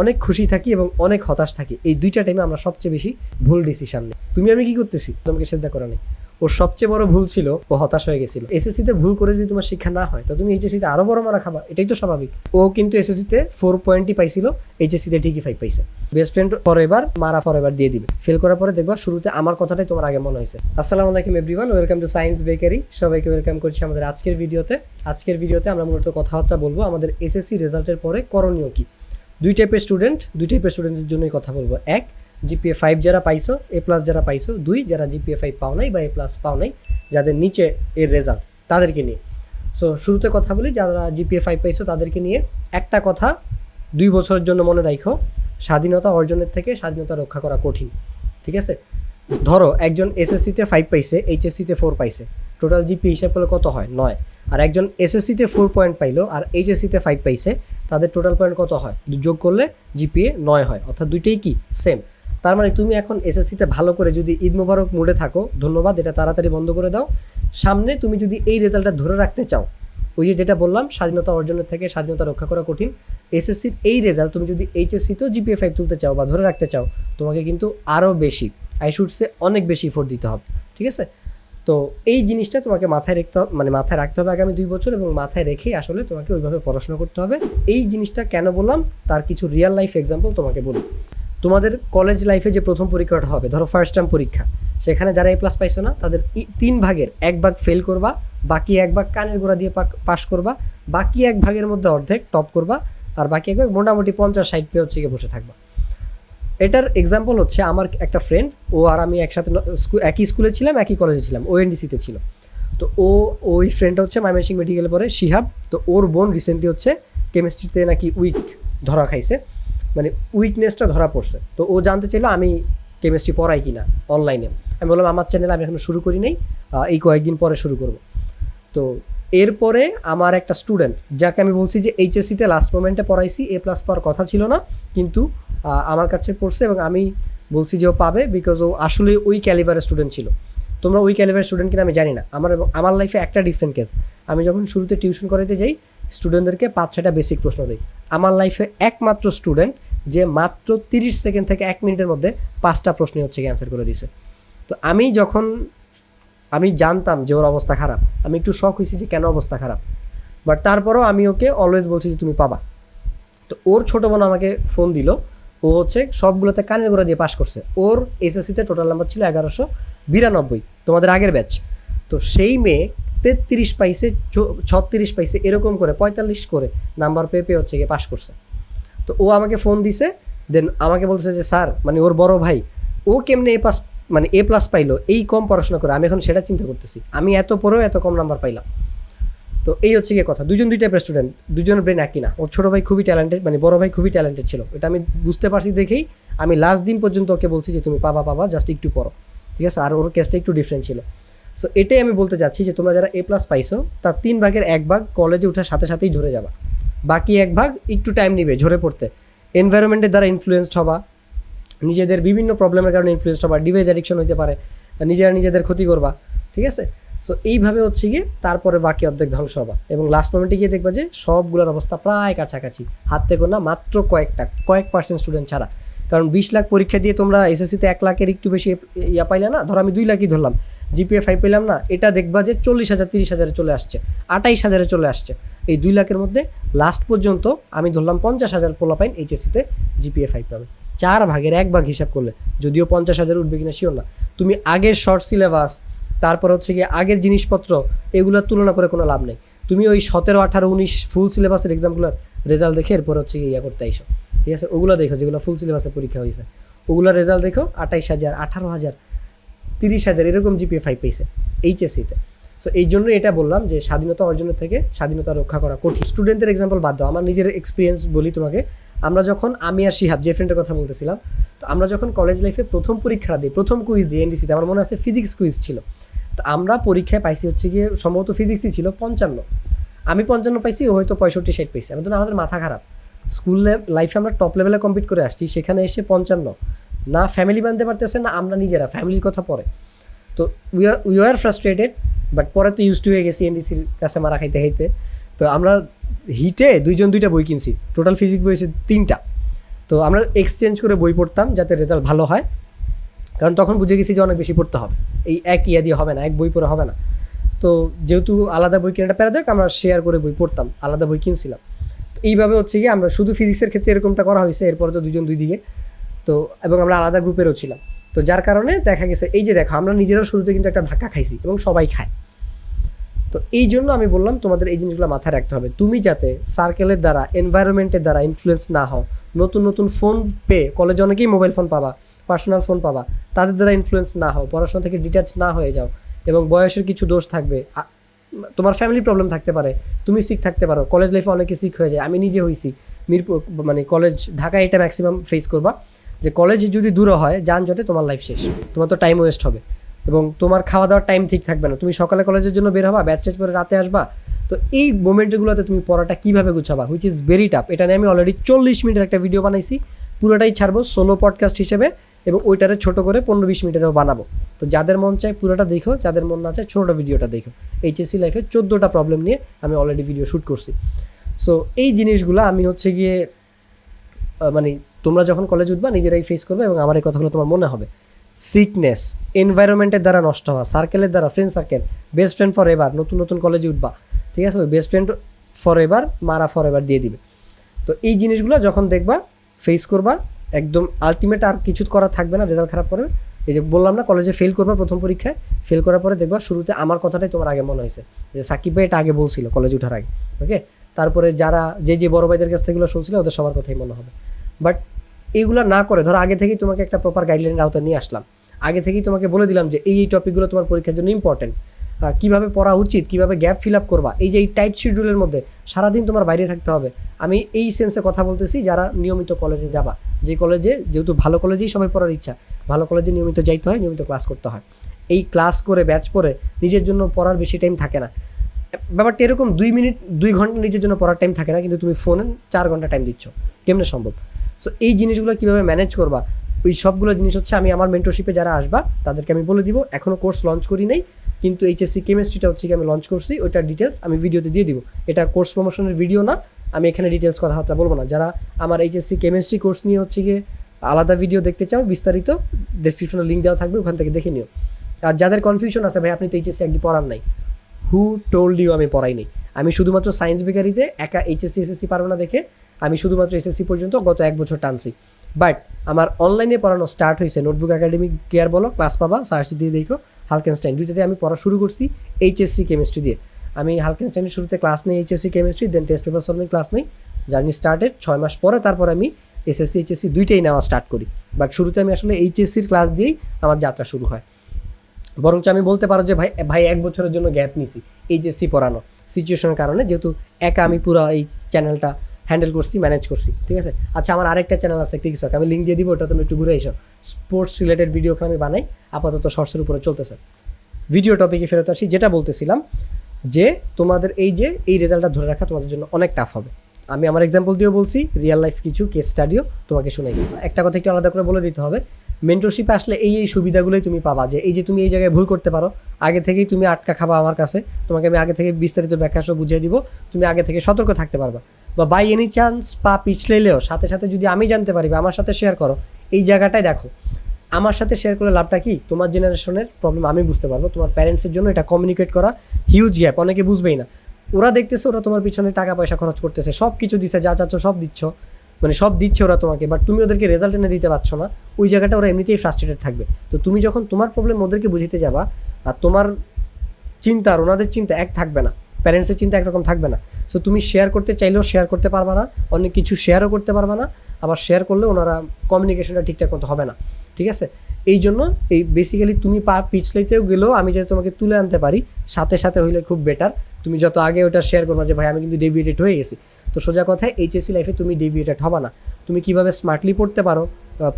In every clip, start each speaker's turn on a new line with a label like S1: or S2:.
S1: অনেক খুশি থাকি এবং অনেক হতাশ থাকি। এই দুইটা টাইমে আমরা সবচেয়ে বেশি ভুল ডিসিশন নিই। তুমি আমি কি করতেছি? তোমাকে সেজদা করা নেই। ওর সবচেয়ে বড় ভুল ছিল, ও হতাশ হয়ে গেছিল। এসএসসিতে ভুল করে যদি তোমার শিক্ষা না হয়, তো তুমি এইচএসসিতে আরও বড় মারা খাবা। এটাই তো স্বাভাবিক। ও কিন্তু এসএসসিতে ফোর পয়েন্টই পাইছিল এইচএসসিতে ঠিকই ফাইভ পাইছে। বেস্ট ফ্রেন্ড পরে এবার মারা ফর এবার দিয়ে দিবে। ফেল করার পরে দেখবার শুরুতে আমার কথাটাই তোমার আগে মনে হয়েছে। আসসালামু আলাইকুম everyone welcome to Science Bakery সবাইকে ওয়েলকাম করছি আমাদের আজকের ভিডিওতে। আজকের ভিডিওতে আমরা মূলত কথাবার্তা বলব আমাদের এসএসসি রেজাল্টের পরে করণীয় কি। দুই টাইপের স্টুডেন্ট দুই টাইপের স্টুডেন্টের জন্যই কথা বলব। এক জিপিএ ফাইভ যারা পাইছো এ প্লাস যারা পাইছো, দুই, যারা জিপিএ ফাইভ পাও নাই বা এ প্লাস পাও নাই, যাদের নিচে এর রেজাল্ট তাদেরকে নিয়ে। সো শুরুতে কথা বলি, যারা জিপিএ ফাইভ পাইছো, তাদেরকে নিয়ে একটা কথা দুই বছরের জন্য মনে রাখো স্বাধীনতা অর্জনের থেকে স্বাধীনতা রক্ষা করা কঠিন, ঠিক আছে? ধরো, একজন এসএসসিতে ফাইভ পাইছে এইচএসসিতে ফোর পাইছে টোটাল জিপি হিসাব করলে কত হয়? নয়। আর একজন এসএসসিতে ফোর পয়েন্ট পাইলো আর এইচএসসিতে ফাইভ পাইছে, তাদের টোটাল পয়েন্ট কত হয়? যোগ করলে জিপিএ নয় হয়। অর্থাৎ দুইটাই কি? সেম তার মানে তুমি এখন এসএসসিতে ভালো করে যদি ঈদ মোবারক মুডে থাকো, ধন্যবাদ, এটা তাড়াতাড়ি বন্ধ করে দাও। সামনে তুমি যদি এই রেজাল্টটা ধরে রাখতে চাও, ওই যে যেটা বললাম, স্বাধীনতা অর্জনের থেকে স্বাধীনতা রক্ষা করা কঠিন। এসএসসির এই রেজাল্ট তুমি যদি এইচএসসিতেও জিপিএ ফাইভ তুলতে চাও বা ধরে রাখতে চাও, তোমাকে কিন্তু আরও বেশি আই শুডসে অনেক বেশি ইফোর্ট দিতে হবে। ঠিক আছে? তো এই জিনিসটা তোমাকে মাথায় রাখতে মানে মাথায় রাখতে হবে আগামী দুই বছর এবং মাথায় রেখেই আসলে তোমাকে ওইভাবে পড়াশোনা করতে হবে। এই জিনিসটা কেন বললাম? তার কিছু রিয়েল লাইফ এক্সাম্পল তোমাকে বলি। তোমাদের কলেজ লাইফে যে প্রথম পরীক্ষাটা হবে, ধরো ফার্স্ট টার্ম পরীক্ষা, সেখানে যারা এ প্লাস পাইছো না, তাদের তিন ভাগের এক ভাগ ফেল করবা, বাকি এক ভাগ কানের গোড়া দিয়ে পাস করবা, বাকি এক ভাগের মধ্যে অর্ধেক টপ করবা, আর বাকি এক ভাগ মোটামুটি পঞ্চাশ, ষাট পেয়ে হচ্ছে বসে থাকবা। এটার এক্সাম্পল হচ্ছে আমার একটা ফ্রেন্ড ও আর আমি একসাথে একই স্কুলে ছিলাম, একই কলেজে ছিলাম ও এনডিসিতে ছিল। তো ও, ওই ফ্রেন্ডটা হচ্ছে ময়মনসিং মেডিকেলে পরে শিহাব তো ওর বোন রিসেন্টলি হচ্ছে কেমিস্ট্রিতে নাকি উইক ধরা খাইছে মানে উইকনেসটা ধরা পড়ছে। তো ও জানতে চাইলো আমি কেমিস্ট্রি পড়াই কিনা অনলাইনে আমি বললাম, আমার চ্যানেল আমি এখনও শুরু করি নাই এই কয়েকদিন পরে শুরু করব। তো এরপরে আমার একটা স্টুডেন্ট যাকে আমি বলছি যে এইচএসসিতে লাস্ট মোমেন্টে পড়াইছি এ প্লাস পাওয়ার কথা ছিল না, কিন্তু আমার কাছে পড়ছে এবং আমি বলছি যে ও পাবে বিকজ ও আসলে ওই ক্যালিভারের স্টুডেন্ট ছিল। তোমরা ওই ক্যালিভারের স্টুডেন্ট কিনা আমি জানি না। আমার আমার লাইফে একটা ডিফারেন্ট কেস আমি যখন শুরুতে টিউশন করাতে যাই স্টুডেন্টদেরকে পাঁচ ছটা বেসিক প্রশ্ন দিই। আমার লাইফে একমাত্র স্টুডেন্ট যে মাত্র তিরিশ সেকেন্ড থেকে এক মিনিটের মধ্যে পাঁচটা প্রশ্নে হচ্ছে অ্যান্সার করে দিছে। তো আমি যখন, আমি জানতাম যে ওর অবস্থা খারাপ। আমি একটু শখ হয়েছি যে কেন অবস্থা খারাপ। বাট তারপরেও আমি ওকে অলওয়েজ বলছি যে তুমি পাবা। তো ওর ছোটো বোন আমাকে ফোন দিল। ও হচ্ছে সবগুলোতে কানের গোড়া দিয়ে পাশ করছে। ওর এসএসসিতে টোটাল নাম্বার ছিল এগারোশো বিরানব্বই, তোমাদের আগের ব্যাচ তো সেই মেয়ে তেত্রিশ পাইছে ছত্রিশ পাইছে এরকম করে পঁয়তাল্লিশ করে নাম্বার পেয়ে পেয়ে হচ্ছে গিয়ে পাশ করছে। তো ও আমাকে ফোন দিছে দেন আমাকে বলছে যে, স্যার মানে ওর বড় ভাই, ও কেমনে এ পাস মানে এ প্লাস পাইলো? এই কম পড়াশোনা করে, আমি এখন সেটা চিন্তা করতেছি। আমি এত পরেও এত কম নাম্বার পাইলাম। তো এই হচ্ছে গিয়ে কথা। দুজন দুই টাইপের স্টুডেন্ট দুজনের ব্রেন একই না। ওর ছোটো ভাই খুবই ট্যালেন্টেড মানে বড় ভাই খুবই ট্যালেন্টেড ছিল। এটা আমি বুঝতে পারছি দেখেই, আমি লাস্ট দিন পর্যন্ত ওকে বলছি যে, তুমি পাবা পাবা জাস্ট একটু পড়ো। ঠিক আছে? আর ওর কেসটা একটু ডিফারেন্ট ছিল। সো এটাই আমি বলতে চাচ্ছি যে, তোমরা যারা এ প্লাস পাইছো, তার তিন ভাগের এক ভাগ কলেজে ওঠার সাথে সাথেই ঝরে যাবা। বাকি এক ভাগ একটু টাইম নিবে ঝরে পড়তে। এনভায়রনমেন্টের দ্বারা ইনফ্লুয়েসড হবা। নিজেদের বিভিন্ন প্রবলেমের কারণে ইনফ্লুয়েসড হবা। ডিভাইস অ্যাডিকশন হতে পারে। নিজেরা নিজেদের ক্ষতি করবা। ঠিক আছে? সো এইভাবে হচ্ছে গিয়ে তারপরে বাকি অর্ধেক ধ্বংস হবা এবং লাস্ট মোমেন্টে গিয়ে দেখবা যে সবগুলোর অবস্থা প্রায় কাছাকাছি। হাত থেকে না মাত্র কয়েকটা, কয়েক পার্সেন্ট স্টুডেন্ট ছাড়া। কারণ বিশ লাখ পরীক্ষা দিয়ে তোমরা এসএসসিতে এক লাখের একটু বেশি ইয়া পাইলে না, ধরো আমি দুই লাখই ধরলাম জিপিএ ফাইভ পেলাম না, এটা দেখবা যে চল্লিশ হাজার, তিরিশ হাজারে চলে আসছে, আটাইশ হাজারে চলে আসছে। এই দুই লাখের মধ্যে লাস্ট পর্যন্ত আমি ধরলাম পঞ্চাশ হাজার পোলাপাইন এইচএসসিতে জিপিএ ফাইভ পাবে। চার ভাগের এক ভাগ হিসাব করলে, যদিও পঞ্চাশ হাজার উঠবে কিনা শিওর না। তুমি আগের শর্ট সিলেবাস তারপর হচ্ছে গিয়ে আগের জিনিসপত্র, এগুলোর তুলনা করে কোনো লাভ নেই। তুমি ওই সতেরো, আঠারো, উনিশ ফুল সিলেবাসের এক্সামগুলোর রেজাল্ট দেখে এরপর হচ্ছে গিয়ে ইয়া করতে আইসো। ঠিক আছে? ওগুলো দেখো, যেগুলো ফুল সিলেবাসের পরীক্ষা হয়েছে। ওগুলোর রেজাল্ট দেখো, আঠাইশ হাজার, আঠারো হাজার, তিরিশ হাজার এরকম জিপিএ ফাইভ পেয়েছে এইচএসসিতে সো এই জন্য এটা বললাম যে স্বাধীনতা অর্জনের থেকে স্বাধীনতা রক্ষা করা কঠিন। স্টুডেন্টদের এক্সাম্পল বাদ দাও। আমার নিজের এক্সপিরিয়েন্স বলি তোমাকে। আমরা যখন, আমি আর শিহাব, যে ফ্রেন্ডের কথা বলতেছিলাম, তো আমরা যখন কলেজ লাইফে প্রথম পরীক্ষাটা দিই, প্রথম কুইজ দিই এনডিসিতে আমার মনে আছে ফিজিক্স কুইজ ছিল। তো আমরা পরীক্ষায় পাইছি হচ্ছে গিয়ে সম্ভবত ফিজিক্সই ছিল পঞ্চান্ন। আমি পঞ্চান্ন পাইছি, ও হয়তো পঁয়ষট্টি, ষাট পাইছি। আমাদের আমাদের মাথা খারাপ। স্কুল লাইফে আমরা টপ লেভেলে কমপ্লিট করে আসছি, সেখানে এসে পঞ্চান্ন। না ফ্যামিলি বানতে পারতেছে, না আমরা নিজেরা ফ্যামিলির কথা পরে। তো we are we are frustrated but পরে তো ইউজ টু হয়ে গেছি এনডিসির কাছে মারা খাইতে খাইতে। তো আমরা হিটে দুইজন, দুইটা বই কিনছি। টোটাল ফিজিক্স বই হচ্ছে তিনটা। তো আমরা এক্সচেঞ্জ করে বই পড়তাম যাতে রেজাল্ট ভালো হয়। কারণ তখন বুঝে গেছি যে অনেক বেশি পড়তে হবে। এই এক ইয়া দিয়ে হবে না, এক বই পড়ে হবে না। তো যেহেতু আলাদা বই কেনাটা প্যারা দেখ আমরা শেয়ার করে বই পড়তাম, আলাদা বই কিনছিলাম। তো এইভাবে হচ্ছে গিয়ে আমরা শুধু ফিজিক্সের ক্ষেত্রে এরকমটা করা হয়েছে, এরপরে তো দুজন দুই দিকে। তো এবং আমরা আলাদা গ্রুপেরও ছিলাম। তো যার কারণে দেখা গেছে, এই যে দেখো, আমরা নিজেরাও শুরুতে কিন্তু একটা ধাক্কা খাইছি এবং সবাই খায়। তো এই জন্য আমি বললাম, তোমাদের এই জিনিসগুলো মাথায় রাখতে হবে। তুমি যাতে সার্কেলের দ্বারা এনভায়রনমেন্টের দ্বারা ইনফ্লুয়েন্স না হও, নতুন নতুন ফোন পেয়ে কলেজে অনেকেই মোবাইল ফোন পাবা পার্সোনাল ফোন পাবা। তাদের দ্বারা ইনফ্লুয়েন্স না হও, পড়াশোনা থেকে ডিট্যাচ না হয়ে যাও এবং বয়সের কিছু দোষ থাকবে। তোমার ফ্যামিলি প্রবলেম থাকতে পারে, তুমি সিক থাকতে পারো কলেজ লাইফে অনেকে সিক হয়ে যায়, আমি নিজে হয়েছি মিরপুর মানে কলেজ ঢাকায় এটা ম্যাক্সিমাম ফেস করবা যে কলেজ যদি দূরে হয়, যানজটে তোমার লাইফ শেষ, তোমার তো টাইম ওয়েস্ট হবে এবং তোমার খাওয়া দাওয়ার টাইম ঠিক থাকবে না। তুমি সকালে কলেজের জন্য বের হবা ব্যাচ শেষ করে রাতে আসবা, তো এই মোমেন্টগুলোতে তুমি পড়াটা কীভাবে গুছাবা হুইচ ইজ ভেরি টাফ এটা নিয়ে আমি অলরেডি চল্লিশ মিনিটের একটা ভিডিও বানাইছি, পুরোটাই ছাড়বো সোলো পডকাস্ট হিসেবে। এবং ওইটারে ছোট করে পনেরো বিশ মিনিটেরও বানাবো। তো যাদের মন চায় পুরোটা দেখো, যাদের মন না চায় ছোটোটা ভিডিওটা দেখো। এইচএসসি লাইফে চোদ্দোটা প্রবলেম নিয়ে আমি অলরেডি ভিডিও শ্যুট করছি। সো এই জিনিসগুলো আমি হচ্ছে গিয়ে মানে তোমরা যখন কলেজ উঠবা নিজেরাই ফেস করবে এবং আমার এই কথাগুলো তোমার মনে হবে। সিকনেস এনভায়রনমেন্টের দ্বারা নষ্ট হওয়া সার্কেলের দ্বারা friend circle best friend forever নতুন নতুন কলেজে উঠবা, ঠিক আছে? ওই বেস্ট ফ্রেন্ড ফর এভার মারা ফর এভার দিয়ে দিবে। তো এই জিনিসগুলো যখন দেখবা ফেস করবা একদম আলটিমেট আর কিছু করা থাকবে না রেজাল্ট খারাপ করবে। এই যে বললাম না কলেজে ফেল করবা প্রথম পরীক্ষায় ফেল করার পরে দেখবা শুরুতে আমার কথাটাই তোমার আগে মনে হয়েছে, যে সাকিব ভাই এটা আগে বলছিল কলেজ ওঠার আগে ওকে তারপরে যারা, যে যে বড় ভাইদের কাছ থেকে এগুলো শুনছিল, ওদের সবার কথাই মনে হবে। বাট এইগুলো না করে, ধরো আগে থেকেই তোমাকে একটা প্রপার গাইডলাইনের আওতায় নিয়ে আসলাম। আগে থেকেই তোমাকে বলে দিলাম যে এই এই টপিকগুলো তোমার পরীক্ষার জন্য ইম্পর্টেন্ট কীভাবে পড়া উচিত, কীভাবে গ্যাপ ফিল আপ করবা, এই যে এই টাইট শিডিউলের মধ্যে সারাদিন তোমার বাইরে থাকতে হবে। আমি এই সেন্সে কথা বলতেছি, যারা নিয়মিত কলেজে যাবা, যে কলেজে যেহেতু ভালো কলেজেই সবাই পড়ার ইচ্ছা, ভালো কলেজে নিয়মিত যাইতে হয়, নিয়মিত ক্লাস করতে হয়। এই ক্লাস করে ব্যাচ পড়ে নিজের জন্য পড়ার বেশি টাইম থাকে না। ব্যাপারটা এরকম দুই মিনিট, দুই ঘণ্টা নিজের জন্য পড়ার টাইম থাকে না, কিন্তু তুমি ফোনে চার ঘণ্টা টাইম দিচ্ছ। কেমনে সম্ভব? সো এই জিনিসগুলো কীভাবে ম্যানেজ করবা? ওই সবগুলো জিনিস হচ্ছে আমি আমার মেন্টরশিপে যারা আসবা, তাদেরকে আমি বলে দিব এখনও কোর্স লঞ্চ করি নাই কিন্তু এইচএসসি কেমিস্ট্রিটা হচ্ছে কি আমি লঞ্চ করছি, ওইটার ডিটেলস আমি ভিডিওতে দিয়ে দিব। এটা কোর্স প্রমোশনের ভিডিও না, আমি এখানে ডিটেলস কথাবার্তা বলব না। যারা আমার এইচএসসি কেমিস্ট্রি কোর্স নিয়ে হচ্ছে গিয়ে আলাদা ভিডিও দেখতে চাও, বিস্তারিত ডিসক্রিপশনে লিঙ্ক দেওয়া থাকবে, ওখান থেকে দেখে নিও। আর যাদের কনফিউশন আছে, ভাই, আপনি তো এইচএসসি একদিন পড়ান নাই। হু টোল্ড ইউ আমি পড়াই নাই? আমি শুধুমাত্র সায়েন্স বেকারিতে একা এইচএসসি এসএসসি পারব না দেখে, আমি শুধুমাত্র এসএসসি পর্যন্ত গত এক বছর টানছি। বাট আমার অনলাইনে পড়ানো স্টার্ট হয়েছে। নোটবুক একাডেমিক কেয়ার বলো ক্লাস পাবা সার্চ দিয়ে দেখো। হালকেনস্টাইন। দুইটাতে আমি পড়া শুরু করছি এইচএসসি কেমিস্ট্রি দিয়ে। আমি হালকেনস্টাইনের শুরুতে ক্লাস নেই HSC chemistry then test paper solving class নেই। জার্নি স্টার্টেড ছয় মাস পরে তারপর আমি এসএসসি, এইচএসসি দুইটাই নেওয়া স্টার্ট করি। বাট শুরুতে আমি আসলে এইচএসসির ক্লাস দিয়েই আমার যাত্রা শুরু হয়। বরঞ্চ আমি বলতে পারো যে ভাই ভাই এক বছরের জন্য গ্যাপ নিছি এইচএসসি পড়ানো। সিচুয়েশনের কারণে যেহেতু একা আমি পুরো এই চ্যানেলটা হ্যান্ডেল করছি, ম্যানেজ করছি, ঠিক আছে? আচ্ছা আমার আরেকটা চ্যানেল আছে, টিকটক, আমি লিঙ্ক দিয়ে দিব ওটা তুমি একটু ঘুরে এসো। স্পোর্টস রিলেটেড ভিডিও আমি বানাই, আপাতত শর্টসের উপরে চলতেছে। ভিডিও টপিকে ফেরত আসি, যেটা বলতেছিলাম যে তোমাদের এই যে, এই রেজাল্টটা ধরে রাখা তোমাদের জন্য অনেক টাফ হবে। আমি আমার এক্সাম্পল দিয়েও বলছি রিয়েল লাইফ কিছু কেস স্টাডিও তোমাকে শুনাইছি। একটা কথা একটু আলাদা করে বলে দিতে হবে মেন্টরশিপে আসলে এই এই সুবিধাগুলোই তুমি পাবা যে, এই যে তুমি এই জায়গায় ভুল করতে পারো, আগে থেকেই তুমি আটকা খাবা আমার কাছে, তোমাকে আমি আগে থেকে বিস্তারিত ব্যাখ্যা সহ বুঝিয়ে দিব, তুমি আগে থেকে সতর্ক থাকতে পারবা। বা বাই এনি চান্স পা পিছলেলেও সাথে সাথে যদি আমি জানতে পারি আমার সাথে শেয়ার করো, এই জায়গাটায় দেখো। আমার সাথে শেয়ার করলে লাভটা কি? তোমার জেনারেশনের প্রবলেম আমি বুঝতে পারব। তোমার প্যারেন্টসের জন্য এটা কমিউনিকেট করা হিউজ গ্যাপ অনেকে বুঝবেই না। ওরা দেখতেছে ওরা তোমার পিছনে টাকা পয়সা খরচ করতেছে সব কিছু দিচ্ছে যা চাচ্ছ সব দিচ্ছ। মানে সব দিচ্ছে ওরা তোমাকে বাট তুমি ওদেরকে রেজাল্ট এনে দিতে পারছ না। ওই জায়গাটা ওরা এমনিতেই ফ্রাস্ট্রেটেড থাকবে। তো তুমি যখন তোমার প্রবলেম ওদেরকে বুঝিতে যাবা, আর তোমার চিন্তা আর ওনাদের চিন্তা এক থাকবে না। প্যারেন্টসের চিন্তা একরকম থাকবে না। সো তুমি শেয়ার করতে চাইলেও শেয়ার করতে পারবা না, অনেক কিছু শেয়ারও করতে পারবা না, আবার শেয়ার করলে ওনারা কমিউনিকেশনটা ঠিকঠাক মতো হবে না। ঠিক আছে? এই জন্য এই বেসিক্যালি তুমি পা পিছলাইতেও গেলেও আমি যাতে তোমাকে তুলে আনতে পারি, সাথে সাথে হইলে খুব বেটার তুমি যত আগে ওটা শেয়ার করবা যে, ভাই, আমি কিন্তু ডেভিয়েটেড হয়ে গেছি। তো সোজা কথায় এইচএসসি লাইফে তুমি ডেভিয়েটেড হবা না। তুমি কীভাবে স্মার্টলি পড়তে পারো?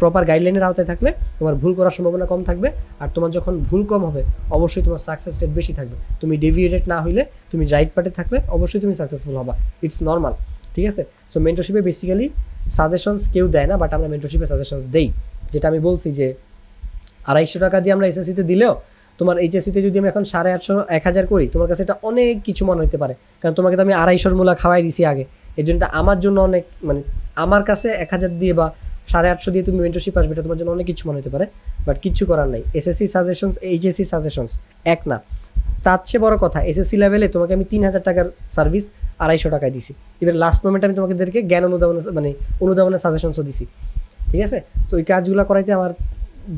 S1: প্রপার গাইডলাইনের আওতায় থাকলে তোমার ভুল করার সম্ভাবনা কম থাকবে। আর তোমার যখন ভুল কম হবে, অবশ্যই তোমার সাকসেস রেট বেশি থাকবে। তুমি ডেভিয়েটেড না হইলে তুমি রাইট পার্টে থাকবে অবশ্যই তুমি সাকসেসফুল হবা। ইটস নর্মাল ঠিক আছে? সো মেন্টরশিপে বেসিক্যালি সাজেশনস কেউ দেয় না বাট আমরা মেন্টরশিপে সাজেশনস দেই। যেটা আমি বলছি যে, আড়াইশো টাকা দিয়ে আমরা এসএসসিতে দিলেও তোমার এইচএসসিতে যদি আমি এখন সাড়ে আটশো, এক হাজার করি, তোমার কাছে এটা অনেক কিছু মনে হতে পারে। কারণ তোমাকে তো আমি আড়াইশোর মূলা খাওয়াই দিছি আগে। এই জন্য আমার জন্য অনেক মানে আমার কাছে এক হাজার দিয়ে বা সাড়ে আটশো দিয়ে তুমি মেন্টরশিপ আসবে, এটা তোমার জন্য অনেক কিছু মনে হতে পারে বাট কিছু করার নাই। এসএসসি সাজেশনস এইচএসসি সাজেশনস এক না। তার চেয়ে বড় কথা এসএসসি লেভেলে তোমাকে আমি তিন হাজার টাকার সার্ভিস আড়াইশো টাকায় দিছি। ইভেন লাস্ট মোমেন্ট আমি তোমাদেরকে জ্ঞান অনুধাবনের মানে অনুধাবনের সাজেশনসও দিছি। ঠিক আছে? তো ওই কাজগুলো করাইতে আমার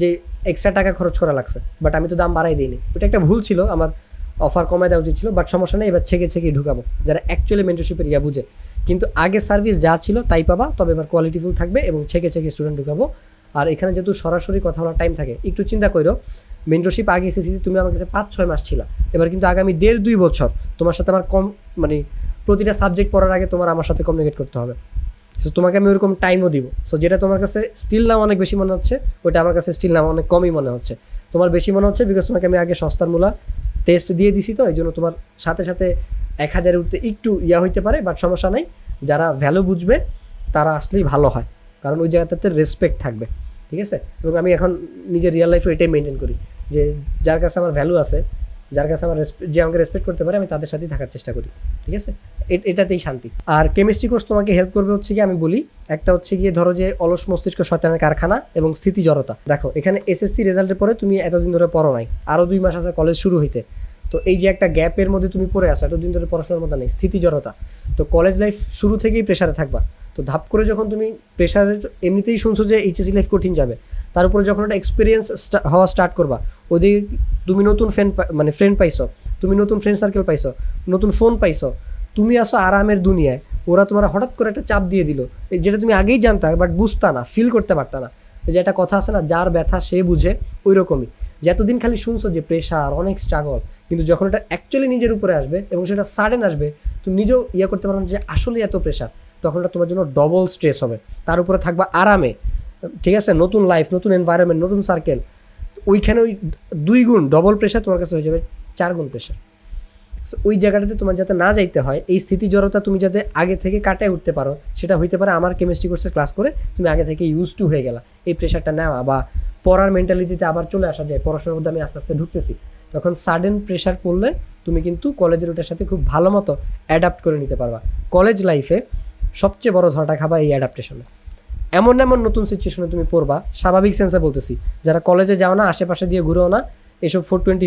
S1: যে এক্সট্রা টাকা খরচ করা লাগছে বাট আমি তো দাম বাড়াই দিইনি। ওটা একটা ভুল ছিল, আমার অফার কমায় দেওয়া উচিত ছিল বাট সমস্যা নেই, এবার ছেকে ছেকে ঢুকাবো, যারা অ্যাকচুয়ালি মেন্টরশিপের ইয়া বুঝে। কিন্তু আগে সার্ভিস যা ছিল তাই পাবা, তবে এবার কোয়ালিটিফুল থাকবে এবং ছেকে ছেকে স্টুডেন্ট ঢুকাবো। আর এখানে যেহেতু সরাসরি কথা বলার টাইম থাকে, একটু চিন্তা করো মেন্টরশিপ আগে এসেছি, তুমি আমার কাছে পাঁচ ছয় মাস ছিল। এবার কিন্তু আগামী দেড় দুই বছর তোমার সাথে আমার কম মানে প্রতিটা সাবজেক্ট পড়ার আগে তোমার আমার সাথে কমিউনিকেট করতে হবে। সো তোমাকে আমি ওরকম টাইমও দিব। সো যেটা তোমার কাছে স্টিল নাম অনেক বেশি মনে হচ্ছে ওটা আমার কাছে স্টিল নাম অনেক কমই মনে হচ্ছে। তোমার বেশি মনে হচ্ছে বিকজ তোমাকে আমি আগে সস্তার মূলা টেস্ট দিয়ে দিছি তো এই জন্য তোমার সাথে সাথে এক হাজারে উঠতে একটু ইয়া হইতে পারে বাট সমস্যা নাই। যারা ভ্যালু বুঝবে, তারা আসলেই ভালো হয়। কারণ ওই জায়গাটাতে রেসপেক্ট থাকবে, ঠিক আছে? এবং আমি এখন নিজের রিয়েল লাইফে এটাই মেনটেন করি যে, যার কাছে আমার ভ্যালু আছে, যার কাছে আমার যে আমাকে রেসপেক্ট করতে পারে, আমি তাদের সাথেই থাকার চেষ্টা করি, ঠিক আছে? এটাতেই শান্তি। আর কেমিস্ট্রি কোর্স তোমাকে হেল্প করবে হচ্ছে গিয়ে আমি বলি, একটা হচ্ছে গিয়ে ধরো যে, অলস মস্তিষ্ক, শয়তানের কারখানা এবং স্থিতি জড়তা দেখো, এখানে এসএসসি রেজাল্টের পরে তুমি এতদিন ধরে পড়ো নাই। আরও দুই মাস আছে কলেজ শুরু হইতে। তো এই যে একটা গ্যাপের মধ্যে তুমি পড়ে আসো এতদিন ধরে পড়াশোনার মতো নেই স্থিতি জড়তা তো কলেজ লাইফ শুরু থেকেই প্রেশারে থাকবা। তো ধাপ করে যখন তুমি প্রেশারের এমনিতেই শুনছো যে এইচএসসি লাইফ কঠিন যাবে, তার উপরে যখন একটা এক্সপিরিয়েন্স হওয়া স্টার্ট করবা ওদিকে তুমি নতুন ফ্রেন্ড মানে ফ্রেন্ড পাইছো, তুমি নতুন ফ্রেন্ড সার্কেল পাইছো, নতুন ফোন পাইছো, তুমি আসো আরামের দুনিয়ায়, ওরা তোমার হঠাৎ করে একটা চাপ দিয়ে দিল যেটা তুমি আগেই জানতা বাট বুঝতা না ফিল করতে পারতা না। যে একটা কথা আছে না, যার ব্যথা সে বুঝে ওই রকমই যে এতদিন খালি শুনছো যে প্রেশার অনেক স্ট্রাগল কিন্তু যখন এটা অ্যাকচুয়ালি নিজের উপরে আসবে এবং সেটা সাডেন আসবে, তুমি নিজেও ইয়ে করতে পারো যে আসলে এত প্রেশার তখন এটা তোমার জন্য ডবল স্ট্রেস হবে। তার উপরে থাকবা আরামে, ঠিক আছে? নতুন লাইফ নতুন এনভায়রনমেন্ট নতুন সার্কেল ওইখানে ওই দুই গুণ ডবল প্রেশার তোমার কাছে হয়ে যাবে, চার গুণ প্রেশার ওই জায়গাটাতে তোমার যাতে না যাইতে হয়, এই স্থিতি জড়তা তুমি যাতে আগে থেকে কাটায় উঠতে পারো, সেটা হইতে পারে আমার কেমিস্ট্রি কোর্সের ক্লাস করে তুমি আগে থেকে ইউজ টু হয়ে গেলা। এই প্রেশারটা নেওয়া বা পড়ার মেন্টালিটিতে আবার চলে আসা যায়, পড়াশোনার মধ্যে আমি আস্তে আস্তে ঢুকতেছি। তখন সাডেন প্রেশার পড়লে তুমি কিন্তু কলেজের ওটার সাথে খুব ভালো মতো অ্যাডাপ্ট করে নিতে পারবা। কলেজ লাইফে সবচেয়ে বড় ধরাটা খাবা এই অ্যাডাপ্টেশনে এমন এমন নতুন সিচুয়েশনে তুমি পড়বা, স্বাভাবিক সেন্সে বলতেছি, যারা কলেজে যাও না, আশেপাশে দিয়ে ঘুরেও না, এসব ফোর টোয়েন্টি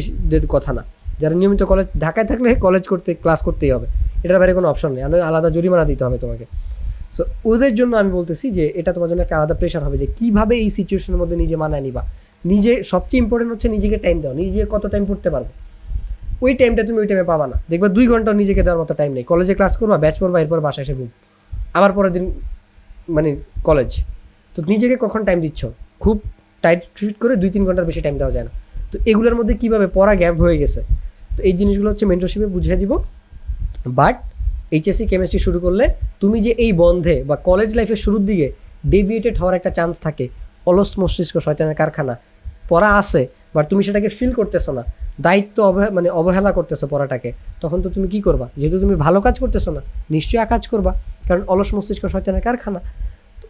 S1: কথা না। যারা নিয়মিত কলেজ ঢাকায় থাকলে কলেজ করতে ক্লাস করতেই হবে। এটার বাইরে কোনো অপশন নেই। আলাদা জরিমানা দিতে হবে তোমাকে। সো ওদের জন্য আমি বলতেছি যে, এটা তোমার জন্য একটা আলাদা প্রেশার হবে যে, কীভাবে এই সিচুয়েশনের মধ্যে নিজে মানায় নিবা? নিজে, সবচেয়ে ইম্পর্টেন্ট হচ্ছে নিজেকে টাইম দাও নিজে কত টাইম পড়তে পারবে? ওই টাইমটা তুমি ওই টাইমে পাবা না। দেখবা দুই ঘণ্টা নিজেকে দেওয়ার মতো টাইম নেই। কলেজে ক্লাস করবা ব্যাচ পড়বা এরপর বাসায় এসে ঘুম। আবার পরের দিন মানে কলেজ তো নিজেকে কখন টাইম দিচ্ছ? খুব টাইট ট্রিট করে দুই তিন ঘণ্টার বেশি টাইম দেওয়া যায় না। তো এগুলোর মধ্যে কীভাবে পড়া গ্যাপ হয়ে গেছে? তো এই জিনিসগুলো হচ্ছে মেন্টরশিপে বুঝিয়ে দিব। বাট এইচএসসি কেমিস্ট্রি শুরু করলে তুমি যে এই বন্ধে বা কলেজ লাইফের শুরুর দিকে ডেভিয়েটেড হওয়ার একটা চান্স থাকে। অলস মস্তিষ্ক শয়তানের কারখানা। পড়া আছে বাট তুমি সেটাকে ফিল করতেছো না। দায়িত্ব অবহে মানে অবহেলা করতেছো পড়াটাকে। তখন তো তুমি কি করবা? যেহেতু তুমি ভালো কাজ করতেছো না, নিশ্চয়ই কাজ করবা। কারণ অলস মস্তিষ্ক শয়তানের কারখানা।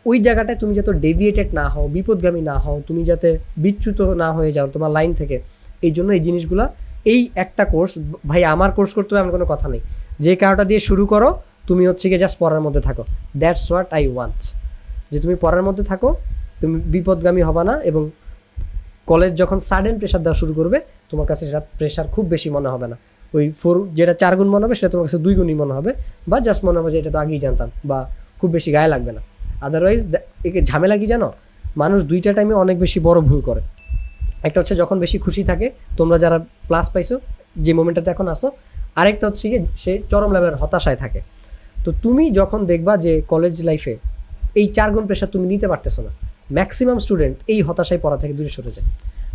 S1: ওই জায়গাটায় তুমি যাতে ডেভিয়েটেড না হও, বিপদগামী না হও, তুমি যাতে বিচ্যুত না হয়ে যাও তোমার লাইন থেকে, এই জন্য এই জিনিসগুলা এই একটা কোর্স ভাই আমার কোর্স করতে হবে এমন কোনো কথা নেই। যে কারোটা দিয়ে শুরু করো, তুমি হচ্ছে গিয়ে জাস্ট পড়ার মধ্যে থাকো। দ্যাটস হোয়াট আই ওয়ান্ট যে তুমি পড়ার মধ্যে থাকো, তুমি বিপদগামী হবা না এবং কলেজ যখন সাডেন প্রেশার দেওয়া শুরু করবে, তোমার কাছে সেটা প্রেশার খুব বেশি মনে হবে না। ওই ফোর যেটা চার গুণ মনে হবে, সেটা তোমার কাছে দুই গুণই মনে হবে। বা জাস্ট মনে হবে যে এটা তো আগেই জানতাম বা খুব বেশি গায়ে লাগবে না। আদারওয়াইজ একে ঝামেলা কি জানো? মানুষ দুইটা টাইমে অনেক বেশি বড় ভুল করে। একটা হচ্ছে যখন বেশি খুশি থাকে, তোমরা যারা প্লাস পাইছো, যে মোমেন্টটাতে এখন আসো আরেকটা হচ্ছে গিয়ে সে চরম লেভেলের হতাশায় থাকে। তো তুমি যখন দেখবা যে কলেজ লাইফে এই চার গুণ প্রেশার তুমি নিতে পারতেছো না ম্যাক্সিমাম স্টুডেন্ট এই হতাশায় পড়া থেকে দূরে সরে যায়।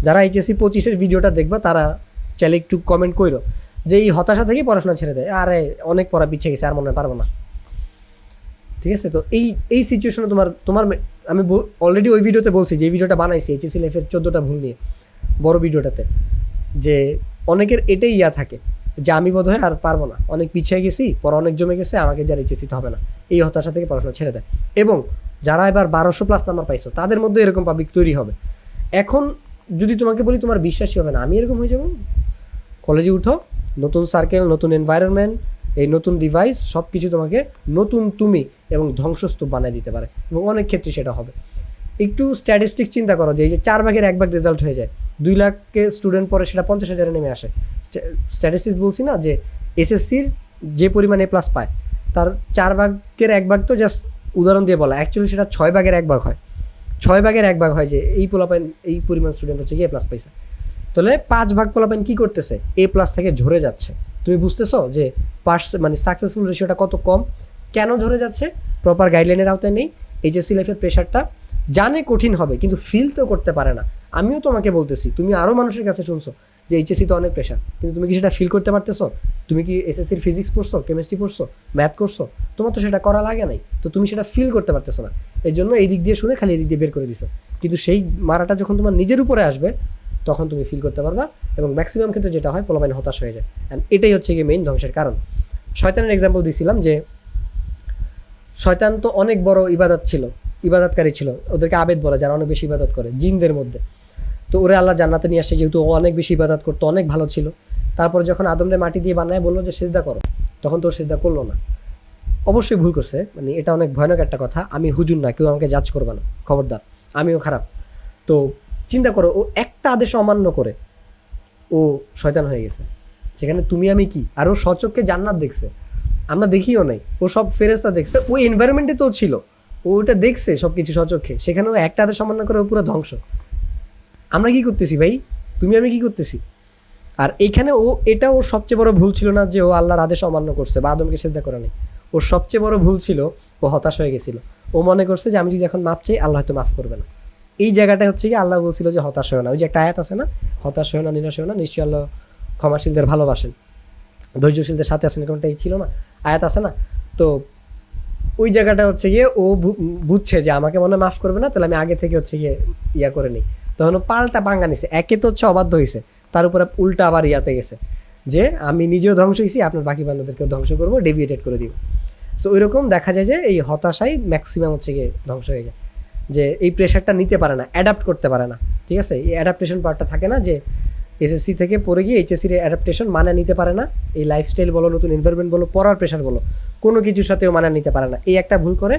S1: যারা এইচএসসি পঁচিশের ভিডিওটা দেখবা, তারা চাইলে একটু কমেন্ট করো যে এই হতাশা থেকেই পড়াশোনা ছেড়ে দেয়। আরে, অনেক পড়া পিছিয়ে গেছে, আর মনে পারব না। ঠিক আছে? তো এই এই সিচুয়েশনে তোমার তোমার, আমি অলরেডি ওই ভিডিওতে বলছি যে এই ভিডিওটা বানাইছি এইচএসসি লাইফের চোদ্দোটা ভুল নিয়ে। বড় ভিডিওটাতে, যে অনেকের এটাই ইয়া থাকে, যে আমি বোধ হয় আর পারব না। অনেক পিছিয়ে গেছি, পর অনেক জমে গেছে, আমাকে দিয়ে এইচএসসি হবে না। এই হতাশা থেকে পড়াশোনা ছেড়ে দেয়। এবং যারা এবার বারোশো প্লাস নাম্বার পাইছো, তাদের মধ্যে এরকম পাবলিক তৈরি হবে। এখন যদি তোমাকে বলি, তোমার বিশ্বাসই হবে না। আমি এরকম হয়ে যাব? কলেজে উঠো, নতুন সার্কেল নতুন এনভায়রনমেন্ট এই নতুন ডিভাইস সব কিছু তোমাকে নতুন তুমি এবং ধ্বংসস্তূপ বানিয়ে দিতে পারে। এবং অনেক ক্ষেত্রে সেটা হবে। একটু স্ট্যাটিস্টিক চিন্তা করো যে এই যে চার ভাগের এক ভাগ রেজাল্ট হয়ে যায়। দুই লাখকে স্টুডেন্ট পরে সেটা পঞ্চাশ হাজারে নেমে আসে। স্ট্যাটিস্টিক্স বলছি না যে এসএসসির যে পরিমাণে প্লাস পায়, তার চার ভাগের এক ভাগ তো জাস্ট উদাহরণ দিয়ে বলা। অ্যাকচুয়ালি সেটা ছয় ভাগের এক ভাগ হয়। ছয় ভাগের এক ভাগ হয় যে এই পোলাপাইন, এই পরিমাণ স্টুডেন্ট হচ্ছে গিয়ে প্লাস পাইছে। তাহলে পাঁচ ভাগ পোলাপাইন কী করতেছে? এ প্লাস থেকে ঝরে যাচ্ছে। তুমি বুঝতেছো যে পার্স মানে সাকসেসফুল রেশিওটা কত কম? কেন ঝরে যাচ্ছে? প্রপার গাইডলাইনের আওতায় নেই। এইচএসসি লাইফের প্রেশারটা জানে কঠিন হবে, কিন্তু ফিল তো করতে পারে না। আমিও তোমাকে বলতেছি, তুমি আরও মানুষের কাছে শুনছো যে এইচএসসি তো অনেক প্রেশার কিন্তু তুমি কি সেটা ফিল করতে পারতেছো? তুমি কি এসএসসির ফিজিক্স পড়ছো কেমিস্ট্রি পড়ছো ম্যাথ করছ? তোমার তো সেটা করা লাগে নাই, তো তুমি সেটা ফিল করতে পারতেছো না। এই জন্য এই দিক দিয়ে শুনে খালি এই দিক দিয়ে বের করে দিছো। কিন্তু সেই মারাটা যখন তোমার নিজের উপরে আসবে, তখন তুমি ফিল করতে পারবা এবং ম্যাক্সিমাম ক্ষেত্রে যেটা হয়, পোলাপাইন হতাশ হয়ে যায়। অ্যান্ড এটাই হচ্ছে গিয়ে মেইন ধ্বংসের কারণ। শয়তানের এক্সাম্পল দিয়েছিলাম যে, শয়তান তো অনেক বড় ইবাদত ছিল। ইবাদতকারী ছিল। ওদেরকে আবেদ বলে, যারা অনেক বেশি ইবাদত করে, জিনদের মধ্যে। তো ওরে আল্লাহ জান্নাতে নিয়ে আসছে, যেহেতু ও অনেক বেশি ইবাদত করতো, অনেক ভালো ছিল। তারপর যখন আদমরে মাটি দিয়ে বানায় বলল যে, সেজদা করো। তখন তো সেজদা করল না। অবশ্যই ভুল করছে। মানে এটা অনেক ভয়ানক একটা কথা। আমি হুজুর না, কেউ আমাকে জাজ করবে না। খবরদার। আমিও খারাপ। তো চিন্তা করো, ও একটা আদেশ অমান্য করে, ও শয়তান হয়ে গেছে। সেখানে তুমি আমি কি? আর ও সচক্ষে জান্নাত দেখছে। আমরা দেখিও নাই। ও সব ফেরেস্তা দেখছে। ওই এনভায়রনমেন্টে তো ছিল। ওটা দেখছে সব কিছু সচক্ষে। সেখানেও একটা হাতে অমান্য করে পুরো ধ্বংস। আমরা কি করতেছি ভাই? তুমি, আমি কি করতেছি? আর এইখানে ও, এটা ওর সবচেয়ে বড় ভুল ছিল না যে ও আল্লাহর আদেশ অমান্য করছে বা আদমকে সেজদা করে নেই ওর সবচেয়ে বড় ভুল ছিল ও হতাশ হয়ে গেছিল। ও মনে করছে যে আমি যদি এখন মাপ চাই, আল্লাহ হয়তো মাফ করবে না। এই জায়গাটা হচ্ছে কি, আল্লাহ বলছিল যে হতাশ হয় না। ওই যে একটা আয়াত আছে না, হতাশ হয় না, নিরাশ হয় না, নিশ্চয়ই আল্লাহ ক্ষমাশীলদের ভালোবাসেন। ধৈর্যশীলদের সাথে আছেন এরকমটা এই ছিল না। আয়াত আছে না? তো ওই জায়গাটা হচ্ছে গিয়ে ও বুঝছে যে আমাকে মনে মাফ করবে না, তাহলে আমি আগে থেকে হচ্ছে গিয়ে ইয়া করে নিই। তখন পাল্টা পাঙ্গা নিছে। একে তো হচ্ছে অবাধ্য হয়েছে তার উপরে উল্টা আবার ইয়াতে গেছে যে আমি নিজেও ধ্বংস হয়েছি আপনার বাকি বান্ধবদেরকেও ধ্বংস করব ডেভিয়েটেড করে দিব। সো ওইরকম দেখা যায় যে এই হতাশাই ম্যাক্সিমাম হচ্ছে গিয়ে ধ্বংস হয়ে যায়। যে এই প্রেশারটা নিতে পারে না অ্যাডাপ্ট করতে পারে না। ঠিক আছে? এই অ্যাডাপ্টেশন পার্টটা থাকে না যে এসএসসি থেকে পড়ে গিয়ে এইচএসসির অ্যাডাপ্টেশন মানে নিতে পারে না। এই লাইফস্টাইল বলো, নতুন এনভায়রনমেন্ট বলো, পড়ার প্রেশার বলো, কোনো কিছুর সাথেও মানে নিতে পারে না। এই একটা ভুল করে।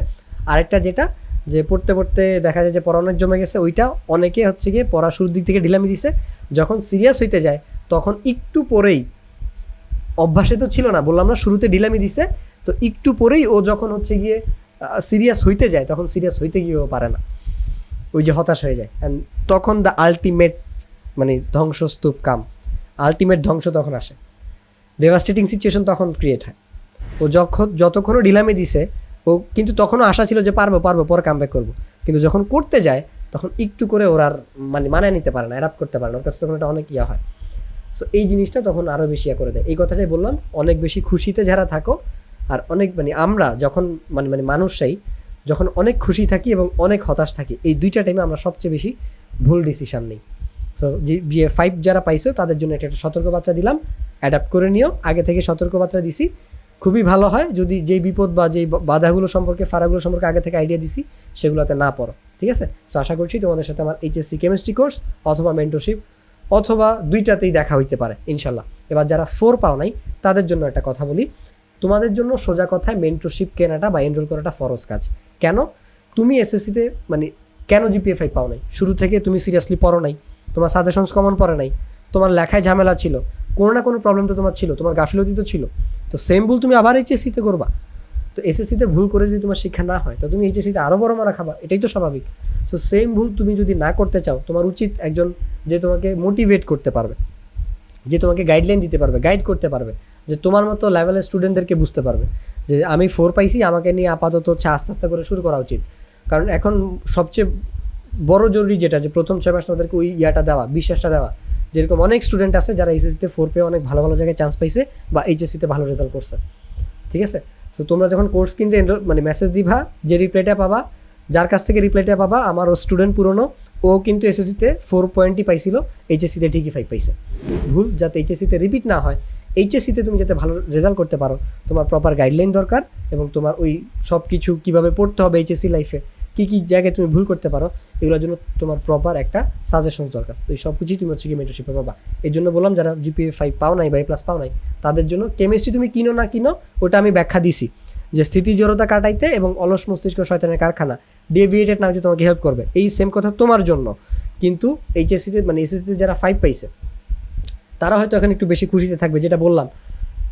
S1: আরেকটা যেটা, যে পড়তে পড়তে দেখা যায় যে পড়া অনেক জমে গেছে, ওইটা অনেকে হচ্ছে গিয়ে পড়া শুরুর দিক থেকে ঢিলামি দিছে। যখন সিরিয়াস হইতে যায়, তখন একটু পরেই, অভ্যাসে তো ছিল না, বললাম না শুরুতে ঢিলামি দিছে, তো একটু পরেই ও যখন হচ্ছে গিয়ে সিরিয়াস হইতে যায়, তখন সিরিয়াস হইতে গিয়েও পারে না। ওই যে হতাশ হয়ে যায়। অ্যান্ড তখন দ্য আলটিমেট মানে ধ্বংসস্তূপ কাম। আলটিমেট ধ্বংস তখন আসে। ডেভাস্টেটিং সিচুয়েশন তখন ক্রিয়েট হয়। ও যখন যতক্ষণও ঢিলামি দিছে, ও কিন্তু তখনও আশা ছিল যে পারব পারব, পরে কাম ব্যাক করব। কিন্তু যখন করতে যায়, তখন একটু করে ওর আর মানে মানায় নিতে পারে না অ্যাডাপ্ট করতে পারে না। ওর কাছে তখন এটা অনেক ইয়া হয়। সো এই জিনিসটা তখন আরও বেশি ইয়া করে দেয়। এই কথাটাই বললাম, অনেক বেশি খুশিতে যারা থাকো, আর অনেক মানে আমরা যখন মানে মানে মানুষরাই যখন অনেক খুশি থাকি এবং অনেক হতাশ থাকি, এই দুইটা টাইমে আমরা সবচেয়ে বেশি ভুল ডিসিশান নিই। সো যে ফাইভ যারা পাইছো, তাদের জন্য এটা একটা সতর্কবার্তা দিলাম। অ্যাডাপ্ট করে নিও। আগে থেকে সতর্কবার্তা দিছি। খুবই ভালো হয়। যদি যেই বিপদ বা যেই বাধাগুলো সম্পর্কে, ফারাগুলো সম্পর্কে আগে থেকে আইডিয়া দিছি, সেগুলোতে না পড়ো। ঠিক আছে? সো আশা করছি তোমাদের সাথে আমার এইচএসসি কেমিস্ট্রি কোর্স অথবা মেন্টরশিপ অথবা দুইটাতেই দেখা হইতে পারে, ইনশাল্লাহ। এবার যারা ফোর পাও নাই, তাদের জন্য একটা কথা বলি। তোমাদের জন্য সোজা কথায় মেন্টরশিপ কেনাটা বা এনরোল করাটা ফরজ কাজ। কেন? তুমি এসএসসিতে মানে কেন জিপিএ ফাইভ পাও নাই? শুরু থেকে তুমি সিরিয়াসলি পড়ো নাই। তোমার সাজেশনস কমন পড়ে নাই। তোমার লেখায় ঝামেলা ছিল। কোনো না কোনো প্রবলেম তো তোমার ছিল। তোমার গাফিলতি তো ছিল। তো সেম ভুল তুমি আবার এইচএসসিতে করবা। তো এসএসসিতে ভুল করে যদি তোমার শিক্ষা না হয়, তো তুমি এইচএসসিতে আরও বড় মারা খাবা। এটাই তো স্বাভাবিক। সো সেম ভুল তুমি যদি না করতে চাও, তোমার উচিত একজন যে তোমাকে মোটিভেট করতে পারবে। যে তোমাকে গাইডলাইন দিতে পারবে গাইড করতে পারবে। যে তোমার মতো লেভেলের স্টুডেন্টদেরকে বুঝতে পারবে। যে আমি ফোর পাইছি, আমাকে নিয়ে আপাতত হচ্ছে আস্তে আস্তে করে শুরু করা উচিত। কারণ এখন সবচেয়ে বড় জরুরি যেটা যে প্রথম ছয় মাস তোমাদেরকে ওই ইয়াটা দেওয়া, বিশ্বাসটা দেওয়া। যেরকম অনেক স্টুডেন্ট আছে যারা এইচএসসিতে ফোর পেয়ে অনেক ভালো ভালো জায়গায় চান্স পাইছে বা এইচএসসিতে ভালো রেজাল্ট করছে। ঠিক আছে? সো তোমরা যখন কোর্স কিনতে মানে মেসেজ দিবা, যে রিপ্লাইটা পাবা, যার কাছ থেকে রিপ্লাইটা পাবা আমার ও স্টুডেন্ট পুরনো, ও কিন্তু এসএসসিতে ফোর পয়েন্টই পাইছিল এইচএসসিতে ঠিকই ফাইভ পাইছে। ভুল, যাতে এইচএসসিতে রিপিট না হয়। এইচএসসিতে তুমি যাতে ভালো রেজাল্ট করতে পারো, তোমার প্রপার গাইডলাইন দরকার এবং তোমার ওই সব কিছু কীভাবে পড়তে হবে এইচএসসি লাইফে কী কী জায়গায় তুমি ভুল করতে পারো, এগুলোর জন্য তোমার প্রপার একটা সাজেশন দরকার। তো এই সব কিছুই তুমি হচ্ছে কি মেন্টরশিপে পাবা। এই জন্য বললাম, যারা জিপিএ ফাইভ পাও নাই বা এ প্লাস পাও নাই, তাদের জন্য কেমিস্ট্রি তুমি কিনো না কিনো, ওটা আমি ব্যাখ্যা দিছি। যে স্থিতি জড়তা কাটাইতে এবং অলস মস্তিষ্ক শয়তানের কারখানা ডেভিয়েটেড না হচ্ছে তোমাকে হেল্প করবে। এই সেম কথা তোমার জন্য। কিন্তু এইচএসসিতে মানে এসএসসিতে যারা ফাইভ পাইছে, তারা হয়তো এখন একটু বেশি খুশিতে থাকবে, যেটা বললাম।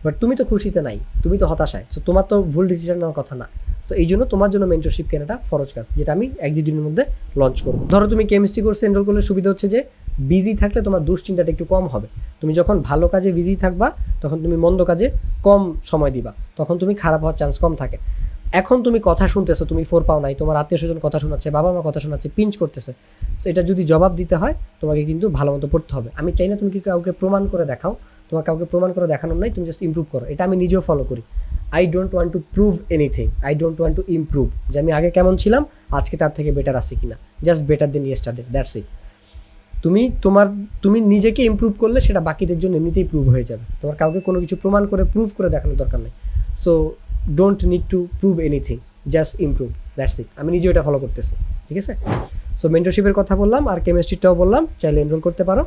S1: বাট তুমি তো খুশিতে নাই, তুমি তো হতাশায়। সো তোমার তো ভুল ডিসিশন নেওয়ার কথা না। সো এই জন্য তোমার জন্য মেন্টরশিপ কেনাটা ফরজ কাজ, যেটা আমি এক দুই দিনের মধ্যে লঞ্চ করব। ধরো তুমি কেমিস্ট্রি কোর্সে এনরোল করলে সুবিধা হচ্ছে যে বিজি থাকলে তোমার দুশ্চিন্তাটা একটু কম হবে। তুমি যখন ভালো কাজে বিজি থাকবা, তখন তুমি মন্দ কাজে কম সময় দিবা। তখন তুমি খারাপ হওয়ার চান্স কম থাকে। এখন তুমি কথা শুনতেছো, তুমি ফোর পাও নাই, তোমার আত্মীয় স্বজন কথা শোনাচ্ছে, বাবা মা কথা শোনাচ্ছে পিঞ্চ করতেছে। সো এটা যদি জবাব দিতে হয়, তোমাকে কিন্তু ভালো মতো পড়তে হবে। আমি চাই না তুমি কি কাউকে প্রমাণ করে দেখাও, তোমার কাউকে প্রমাণ করে দেখানোর নাই, তুমি জাস্ট ইমপ্রুভ করো। এটা আমি নিজেও ফলো করি। I don't want to prove anything I don't want to improve যে আমি আগে কেমন ছিলাম, আজকে তার থেকে বেটার আছি কিনা। Just better then yesterday that's it তুমি তোমার, তুমি নিজেকে ইমপ্রুভ করলে সেটা বাকিদের জন্য এমনিতেই প্রুভ হয়ে যাবে। তোমার কাউকে কোনো কিছু প্রমাণ করে প্রুভ করে দেখানোর দরকার নেই। So don't need to prove anything just improve that's it আমি নিজে ওটা ফলো করতেছি। ঠিক আছে? সো মেন্টরশিপের কথা বললাম, আর কেমিস্ট্রিটাও বললাম। চাইলে এনরোল করতে পারো।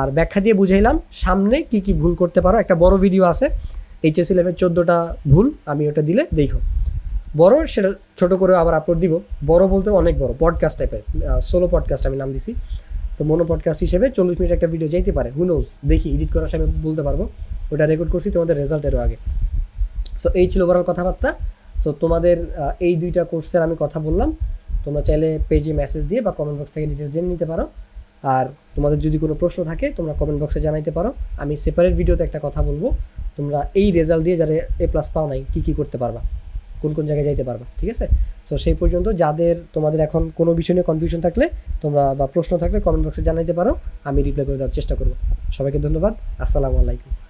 S1: আর ব্যাখ্যা দিয়ে বুঝাইলাম, সামনে কি কি ভুল করতে পারো। একটা বড় ভিডিও আছে। এইচএসসি লেভেল চোদ্দোটা ভুল আমি ওটা দিলে দেখো। বড় সেটা ছোটো করে আবার আপলোড দিব। বড় বলতে অনেক বড় পডকাস্ট টাইপের সোলো পডকাস্ট আমি নাম দিছি। তো মনো পডকাস্ট হিসেবে চল্লিশ মিনিট একটা ভিডিও যাইতে পারে। হুনোজ দেখি এডিট করার সময় বলতে পারব। ওটা রেকর্ড করছি তোমাদের রেজাল্টেরও আগে। সো এই ছিল ওভারঅল কথাবার্তা। সো তোমাদের এই দুইটা কোর্সের আমি কথা বললাম। তোমরা চাইলে পেজে মেসেজ দিয়ে বা কমেন্ট বক্স থেকে ডিটেলস জেনে নিতে পারো। আর তোমাদের যদি কোনো প্রশ্ন থাকে, তোমরা কমেন্ট বক্সে জানাইতে পারো। আমি সেপারেট ভিডিওতে একটা কথা বলব। তোমরা এই রেজাল্ট দিয়ে যারা এ প্লাস পাও নাই, কী কী করতে পারবা? কোন কোন জায়গায় যাইতে পারবা? ঠিক আছে? সো সেই পর্যন্ত যাদের, তোমাদের এখন কোনো বিষয় নিয়ে কনফিউশন থাকলে তোমরা বা প্রশ্ন থাকলে কমেন্ট বক্সে জানাইতে পারো, আমি রিপ্লাই করে দেওয়ার চেষ্টা করব। সবাইকে ধন্যবাদ, আসসালামু আলাইকুম।